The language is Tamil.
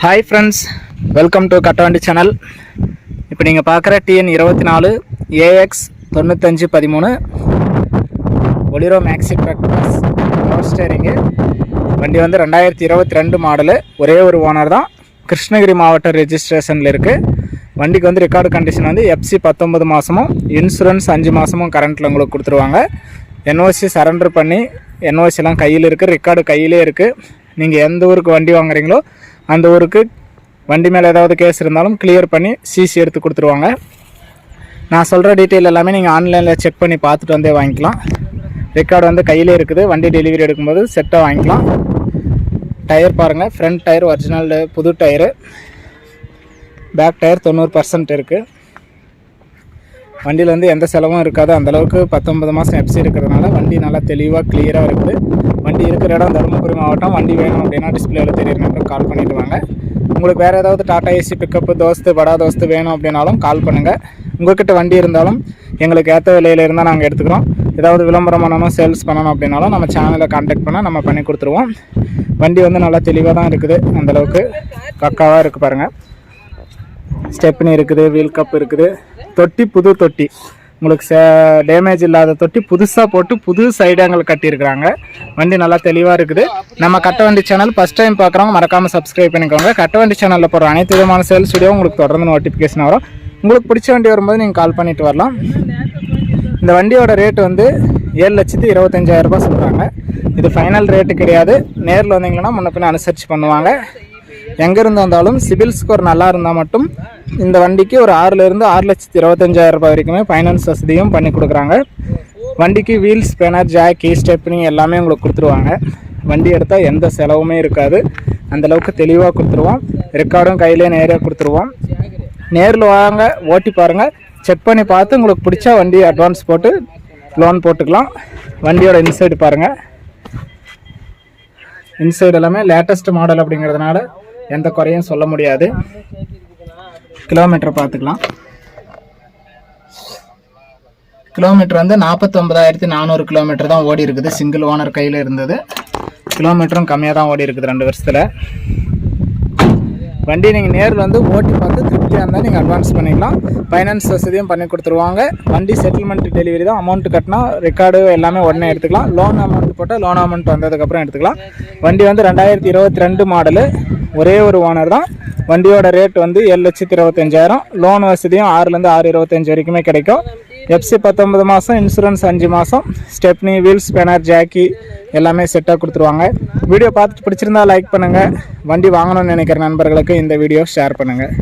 Hi friends welcome to Kattavandi channel இப்போ நீங்கள் பார்க்குற டிஎன் இருபத்தி நாலு ஏஎக்ஸ் தொண்ணூத்தஞ்சு பதிமூணு ஒலிரோ மேக்ஸி ட்ரக்டர்ஸ் பவர் ஸ்டேரிங்கு வண்டி வந்து ரெண்டாயிரத்தி இருபத்தி ரெண்டு மாடலு ஒரே ஒரு ஓனர் தான். கிருஷ்ணகிரி மாவட்ட ரெஜிஸ்ட்ரேஷனில் இருக்குது வண்டிக்கு வந்து ரெக்கார்டு கண்டிஷன் வந்து எஃப்சி பத்தொம்பது மாதமும் இன்சூரன்ஸ் அஞ்சு மாதமும் கரண்ட்டில் உங்களுக்கு கொடுத்துருவாங்க. என்ஓசி சரண்டர் பண்ணி என்ஓசிலாம் கையில் இருக்குது ரெக்கார்டு கையிலே இருக்குது நீங்கள் எந்த ஊருக்கு வண்டி வாங்குறீங்களோ அந்த ஊருக்கு வண்டி மேலே ஏதாவது கேஸ் இருந்தாலும் கிளியர் பண்ணி சிசி எடுத்து கொடுத்துருவாங்க. நான் சொல்கிற டீட்டெயில் எல்லாமே நீங்கள் ஆன்லைனில் செக் பண்ணி பார்த்துட்டு வந்தே வாங்கிக்கலாம். ரெக்கார்டு வந்து கையிலே இருக்குது வண்டி டெலிவரி எடுக்கும்போது செட்டாக வாங்கிக்கலாம். டயர் பாருங்கள் ஃப்ரண்ட் டயர் ஒரிஜினல் புது டயரு பேக் டயர் தொண்ணூறு பர்சன்ட் இருக்குது வண்டியில் வந்து எந்த செலவும் இருக்காது. அந்தளவுக்கு பத்தொன்பது மாதம் எஃப்சி இருக்கிறதுனால வண்டி நல்லா தெளிவாக கிளியராக இருக்குது. வண்டி இருக்கிற இடம் தருமபுரி மாவட்டம். வண்டி வேணும் அப்படின்னா டிஸ்பிளேல தெரியுற நம்பர் கால் பண்ணிட்டு வாங்க. உங்களுக்கு வேறு ஏதாவது டாடா ஏசி பிக்கப்பு தோஸ்து படா தோஸ்து வேணும் அப்படின்னாலும் கால் பண்ணுங்கள் உங்கள்கிட்ட வண்டி இருந்தாலும் எங்களுக்கு ஏற்ற விலையில் இருந்தால் நாங்கள் எடுத்துக்கிறோம். ஏதாவது விளம்பரம் பண்ணணும் சேல்ஸ் பண்ணணும் அப்படின்னாலும் நம்ம சேனலை கான்டாக்ட் பண்ணால் நம்ம பண்ணி கொடுத்துருவோம். வண்டி வந்து நல்லா தெளிவாக தான் இருக்குது. அந்தளவுக்கு பக்காவாக இருக்குது பாருங்கள் ஸ்டெப்னி இருக்குது வீல் கப் இருக்குது. தொட்டி புது தொட்டி. உங்களுக்கு டேமேஜ் இல்லாத தொட்டி புதுசாக போட்டு புது சைடாங்கள் கட்டியிருக்கிறாங்க. வண்டி நல்லா தெளிவாக இருக்குது. நம்ம கட்ட வண்டி சேனல் ஃபஸ்ட் டைம் பார்க்குறவங்க மறக்காமல் சப்ஸ்கிரைப் பண்ணிக்கோங்க. கட்ட வண்டி சேனலில் போகிற அனைத்து விதமான சேல்ஸ் வீடியோ உங்களுக்கு தொடர்ந்து நோட்டிஃபிகேஷன் வரும். உங்களுக்கு பிடிச்ச வண்டி வரும்போது நீங்கள் கால் பண்ணிட்டு வரலாம். இந்த வண்டியோட ரேட் வந்து ஏழு லட்சத்து இருபத்தஞ்சாயிரம் சொல்கிறாங்க இது ஃபைனல் ரேட்டு கிடையாது. நேரில் வந்தீங்கன்னா முன்ன பின்ன அனுசரித்து பண்ணுவாங்க. எங்கேருந்து வந்தாலும் சிபில் ஸ்கோர் நல்லா இருந்தால் மட்டும் இந்த வண்டிக்கு ஒரு ஆறுலேருந்து ஆறு லட்சத்தி இருபத்தஞ்சாயிரம் ரூபாய் வரைக்குமே ஃபைனான்ஸ் வசதியும் பண்ணி கொடுக்குறாங்க. வண்டிக்கு வீல்ஸ் ஸ்பேனர் ஜாக்கி ஸ்டெப்னி எல்லாமே உங்களுக்கு கொடுத்துருவாங்க. வண்டி எடுத்தால் எந்த செலவுமே இருக்காது. அந்தளவுக்கு தெளிவாக கொடுத்துருவோம். ரெக்கார்டும் கையிலே நேராக கொடுத்துருவோம். நேரில் வாங்க ஓட்டி பாருங்கள் செக் பண்ணி பார்த்து உங்களுக்கு பிடிச்சா வண்டி அட்வான்ஸ் போட்டு லோன் போட்டுக்கலாம். வண்டியோட இன்சைடு பாருங்கள் இன்சைடு எல்லாமே லேட்டஸ்ட் மாடல் அப்படிங்கிறதுனால எந்த குறையும் சொல்ல முடியாது. கிலோமீட்டர் பார்த்துக்கலாம். கிலோமீட்டர் வந்து நாற்பத்தொம்பதாயிரத்தி நானூறு கிலோமீட்டர் தான் ஓடி இருக்குது. சிங்கிள் ஓனர் கையில் இருந்தது. கிலோமீட்டரும் கம்மியாக தான் ஓடி இருக்குது ரெண்டு வருஷத்தில். வண்டி நீங்கள் நேரில் வந்து ஓட்டி பார்த்து திருப்தியாக இருந்தால் நீங்கள் அட்வான்ஸ் பண்ணிக்கலாம். ஃபைனான்ஸ் வசதியும் பண்ணி கொடுத்துருவாங்க. வண்டி செட்டில்மெண்ட் டெலிவரி தான் அமௌண்ட் கட்டினா ரெக்கார்டு எல்லாமே உடனே எடுத்துக்கலாம். லோன் அமௌண்ட் போட்டால் லோன் அமௌண்ட் வந்ததுக்கப்புறம் எடுத்துக்கலாம். வண்டி வந்து ரெண்டாயிரத்தி இருபத்தி ரெண்டு மாடலு ஒரே ஒரு ஓனர் தான். வண்டியோட ரேட் வந்து ஏழு லட்சத்தி இருபத்தஞ்சாயிரம். லோன் வசதியும் ஆறுலேருந்து ஆறு இருபத்தஞ்சி வரைக்குமே கிடைக்கும். எஃப்சி பத்தொன்பது மாதம் இன்சூரன்ஸ் அஞ்சு மாதம் ஸ்டெப்னி வீல்ஸ் பேனர் ஜாக்கி எல்லாமே செட்டாக கொடுத்துருவாங்க. வீடியோ பார்த்துட்டு பிடிச்சிருந்தா லைக் பண்ணுங்கள் வண்டி வாங்கணும்னு நினைக்கிற நண்பர்களுக்கு இந்த வீடியோ ஷேர் பண்ணுங்கள்